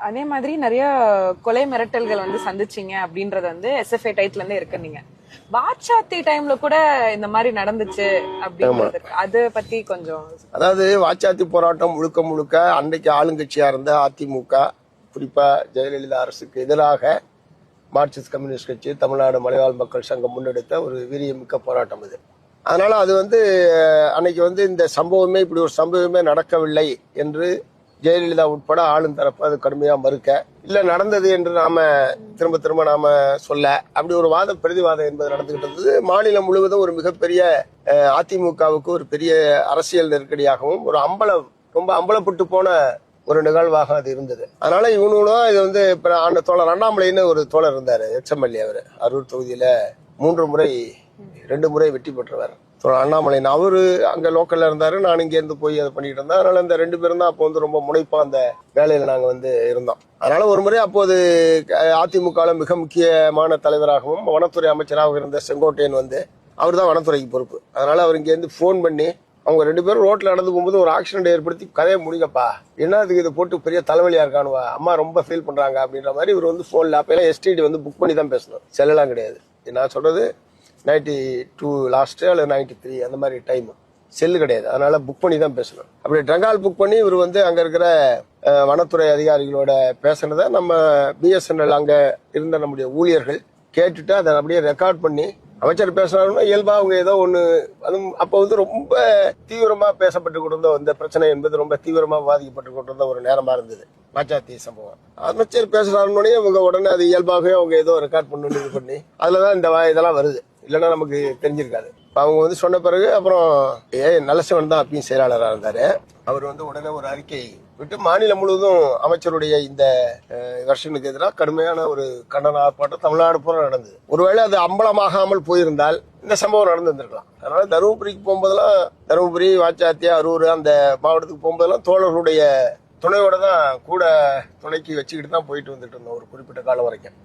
அதே மாதிரி நிறைய கொலை மிரட்டல்கள் வந்து சந்திச்சீங்க அப்படின்றது வந்து எஸ்எஃப்ஐ டைட்ல இருந்தே இருக்கு நீங்க. வாச்சாத்தி டைம்ல கூட இந்த மாதிரி நடந்துச்சு அப்படின்றது. அது பத்தி கொஞ்சம் அதாவது வாச்சாத்தி போராட்டம் முழுக்க முழுக்க அன்றைக்கு ஆளுங்கட்சியா இருந்த அதிமுக குறிப்பா ஜெயலலிதா அரசுக்கு எதிராக மார்க்சிஸ்ட் கம்யூனிஸ்ட் கட்சி தமிழ்நாடு மலைவாழ் மக்கள் சங்கம் முன்னெடுத்த ஒரு வீரியமிக்க போராட்டம் இது அதனால அது வந்து அன்னைக்கு வந்து இந்த சம்பவமே இப்படி ஒரு சம்பவமே நடக்கவில்லை என்று ஜெயலலிதா உட்பட ஆளும் தரப்பு அது கடுமையா மறுக்க இல்ல நடந்தது என்று நாம திரும்ப திரும்ப நாம சொல்ல அப்படி ஒரு வாதம் பிரதிவாதம் என்பது நடந்துகிட்டு இருந்தது. மாநிலம் முழுவதும் ஒரு மிகப்பெரிய அதிமுகவுக்கு ஒரு பெரிய அரசியல் நெருக்கடியாகவும் ஒரு அம்பலம் ரொம்ப அம்பலப்பட்டு போன ஒரு நிகழ்வாக அது இருந்தது. அதனால இவனுங்களும் இது வந்து இப்ப அந்த தோழர் அண்ணாமலைன்னு ஒரு தோழர் இருந்தாரு எச்எம்எல்ஏ அவர். அரூர் தொகுதியில மூன்று முறை ரெண்டு முறை வெற்றி பெற்றவர். அண்ணாமலைன்னு அவர் அங்கே லோக்கலில் இருந்தார். நான் இங்கேருந்து போய் அதை பண்ணிட்டு இருந்தேன். அதனால் இந்த ரெண்டு பேரும் தான் அப்போ வந்து ரொம்ப முனைப்பாக அந்த வேலையில் நாங்கள் வந்து இருந்தோம். அதனால் ஒரு முறை அப்போது அதிமுகவில் மிக முக்கியமான தலைவராகவும் வனத்துறை அமைச்சராகவும் இருந்த செங்கோட்டையன் வந்து அவர் தான் வனத்துறைக்கு பொறுப்பு. அதனால் அவர் இங்கேருந்து ஃபோன் பண்ணி அவங்க ரெண்டு பேரும் ரோட்டில் நடந்து போகும்போது ஒரு ஆக்சிடென்ட் ஏற்படுத்தி கதையை முடிங்கப்பா. என்னதுக்கு இதை போட்டு பெரிய தலைவலியாக இருக்கானுவா? அம்மா ரொம்ப ஃபீல் பண்ணுறாங்க அப்படின்ற மாதிரி இவர் வந்து ஃபோனில் அப்போ எல்லாம் எஸ்டிடி வந்து புக் பண்ணி தான் பேசணும். செல்லலாம் கிடையாது. நான் சொல்கிறது நைன்டி டூ லாஸ்ட்டு அல்லது நைன்டி த்ரீ அந்த மாதிரி டைம் செல்லு கிடையாது. அதனால புக் பண்ணி தான் பேசணும். அப்படி ட்ரங்கால் புக் பண்ணி இவர் வந்து அங்கே இருக்கிற வனத்துறை அதிகாரிகளோட பேசுனதை நம்ம பிஎஸ்என்எல் அங்கே இருந்த நம்முடைய ஊழியர்கள் கேட்டுட்டு அதை அப்படியே ரெக்கார்ட் பண்ணி அமைச்சர் பேசுறாருன்னா இயல்பா அவங்க ஏதோ ஒன்று அதுவும் அப்போ வந்து ரொம்ப தீவிரமாக பேசப்பட்டு கொண்டிருந்த இந்த பிரச்சனை என்பது ரொம்ப தீவிரமாக பாதிக்கப்பட்டு கொண்டிருந்த ஒரு நேரமாக இருந்தது. பாச்சாத்தி சம்பவம். அமைச்சர் பேசுறாருன்னே இவங்க உடனே அது இயல்பாகவே அவங்க ஏதோ ரெக்கார்ட் பண்ணணும் இது பண்ணி அதில் தான் இந்த இதெல்லாம் வருது. இல்லைன்னா நமக்கு தெரிஞ்சிருக்காது. அவங்க வந்து சொன்ன பிறகு அப்புறம் ஏ நல்லசிவன் தான் அப்பயும் செயலாளராக இருந்தார். அவர் வந்து உடனே ஒரு அறிக்கை விட்டு மாநிலம் முழுவதும் அமைச்சருடைய இந்த வருஷனுக்கு எதிராக கடுமையான ஒரு கண்டன ஆர்ப்பாட்டம் தமிழ்நாடு பூரா நடந்தது. ஒருவேளை அது அம்பலமாகாமல் போயிருந்தால் இந்த சம்பவம் நடந்திருந்திருக்கலாம் அதனால தருமபுரிக்கு போகும்போதெல்லாம் தருமபுரி வாச்சாத்தியா அரூர் அந்த மாவட்டத்துக்கு போகும்போதெல்லாம் தோழர்களுடைய துணையோட தான் கூட துணைக்கு வச்சுக்கிட்டு தான் போயிட்டு வந்துட்டு இருந்தோம் ஒரு குறிப்பிட்ட காலம் வரைக்கும்.